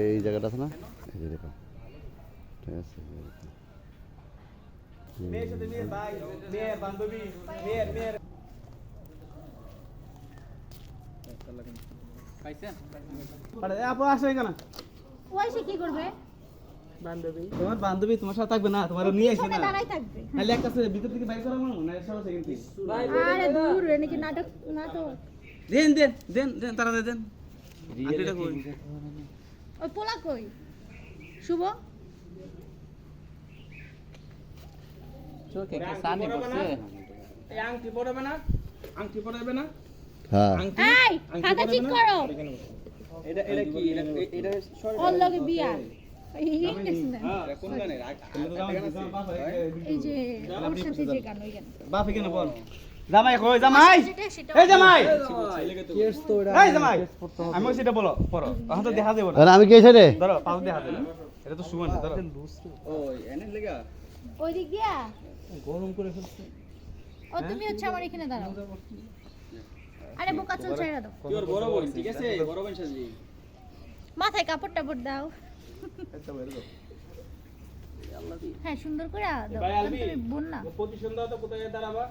এই জায়গাটা আছে না? এই যে দেখো। ঠিক আছে তোমার বান্ধবী তোমার সাথে থাকবে না তোমার নিয়ে এসে সবাই না। তাহলে ভিতর থেকে বাইর করা মানো না সব সেকেন্ড আরে দূর নাকি নাটক নাটক। দেন দেন দেন দেন তারা দেন। ওই পোলা কই? শুভ? আংটি পরাবে না? আংটি পরাবে না? হ্যাঁ। খাতা ঠিক করো। এটা এটা কি? এটা এটা ওর লগে বিয়া। এই। কোন গানের? এই যে ওর সাথে যে গান ওই গান। বাপ এখানে বল? জামাই কই জামাই? এই জামাই! এই জামাই! আমি সেটা বলো পড়ো। এখন তো দেখা যাবে না। আরে আমি কে ধরো পাও দেখা যাবে। এটা তো সুমান ধরো। ওই দিক দিয়া? গরম করে ফেলছে। ও তুমি হচ্ছে আমার এখানে দাঁড়াও। আরে বোকা চুল ছেড়ে দাও। তোর বড় বোন ঠিক আছে? বড় বোন সাজি মাথায় কাপড় টাপড় দাও। হ্যাঁ সুন্দর করে দাও। ভাই, কারণ আলবি। তুমি বোন না। প্রতি সন্ধ্যা তো কোথায় দাঁড়াবা?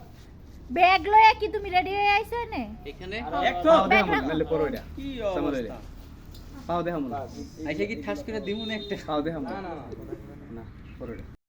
ব্যাগ লয়ে কি তুমি রেডি হয়ে আইছো নে এখানে? এক তো। ব্যাগ। নালে পড়ো এটা। কি অবস্থা? পাও দেখাম না আইসা কি ঠাস করে দিমু না একটা? পাও দেখাম না না। না পড়ো এটা।